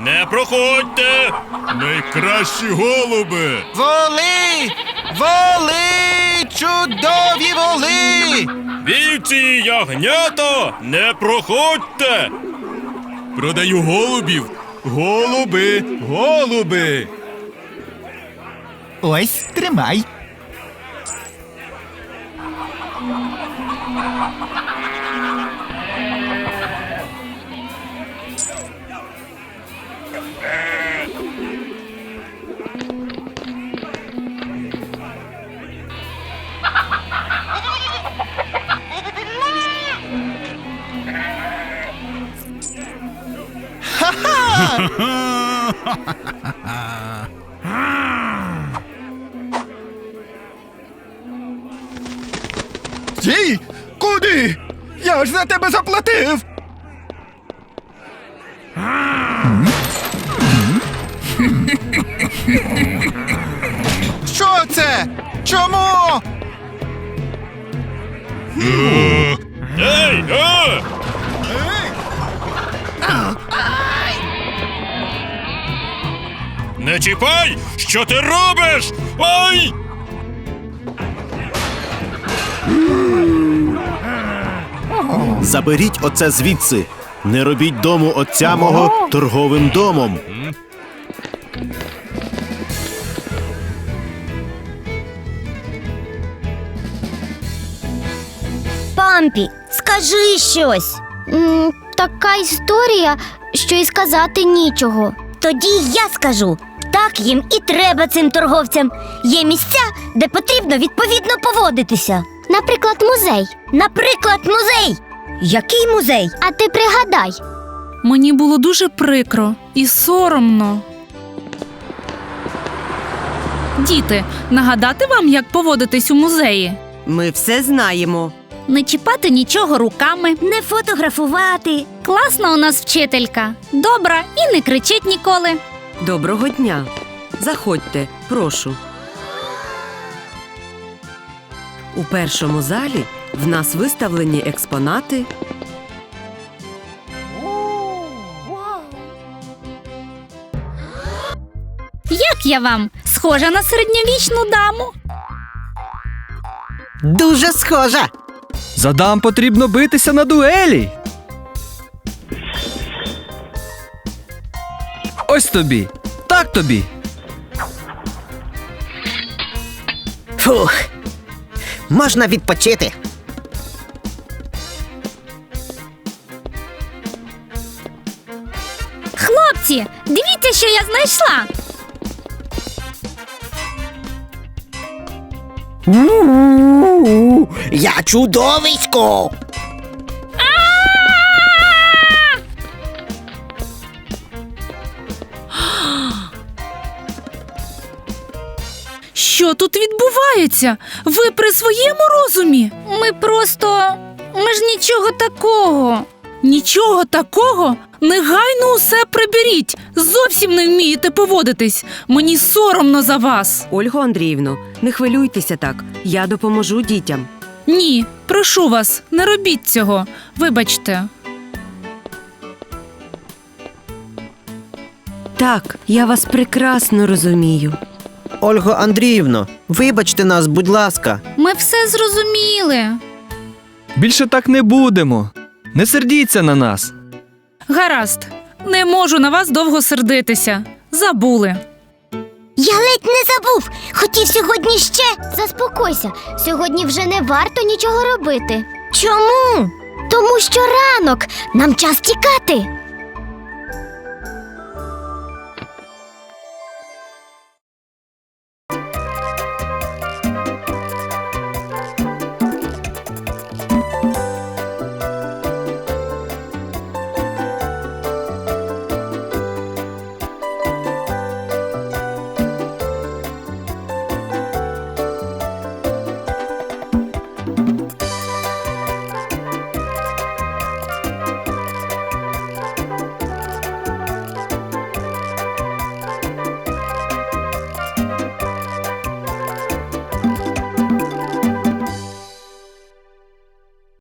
Не проходьте! Найкращі голуби! Воли! Воли! Чудові воли! Вівці і ягнята! Не проходьте! Продаю голубів! Голуби! Голуби! Ось тримай. Стій! Куди? Я ж за тебе заплатив. Що це? Чому? Ей! Е! Не чіпай! Що ти робиш? Ай! Заберіть оце звідси. Не робіть дому отця мого торговим домом. Пампі, скажи щось. М, така історія, що й сказати нічого. Тоді я скажу. Так їм і треба цим торговцям. Є місця, де потрібно відповідно поводитися. Наприклад, музей. Наприклад, музей. Який музей? А ти пригадай, Мені було дуже прикро і соромно. Діти, нагадати вам, як поводитись у музеї? Ми все знаємо. Не чіпати нічого руками. Не фотографувати. Класна у нас вчителька. Добра і не кричить ніколи. Доброго дня. Заходьте, прошу. У першому залі в нас виставлені експонати. Як я вам? Схожа на середньовічну даму? Дуже схожа. За дам потрібно битися на дуелі. Тобі. Так тобі. Фух. Можна відпочити. Хлопці, дивіться, що я знайшла. Я чудовисько. Що тут відбувається? Ви при своєму розумі? Ми просто. Ми ж нічого такого. Нічого такого? Негайно усе приберіть. Зовсім не вмієте поводитись. Мені соромно за вас. Ольго Андріївно, не хвилюйтеся так. Я допоможу дітям. Ні, прошу вас, не робіть цього. Вибачте. Так, я вас прекрасно розумію. Ольго Андріївно, вибачте нас, будь ласка. Ми все зрозуміли. Більше так не будемо. Не сердіться на нас. Гаразд, не можу на вас довго сердитися. Забули. Я ледь не забув. Хотів сьогодні ще. Заспокойся, сьогодні вже не варто нічого робити. Чому? Тому що ранок нам час тікати.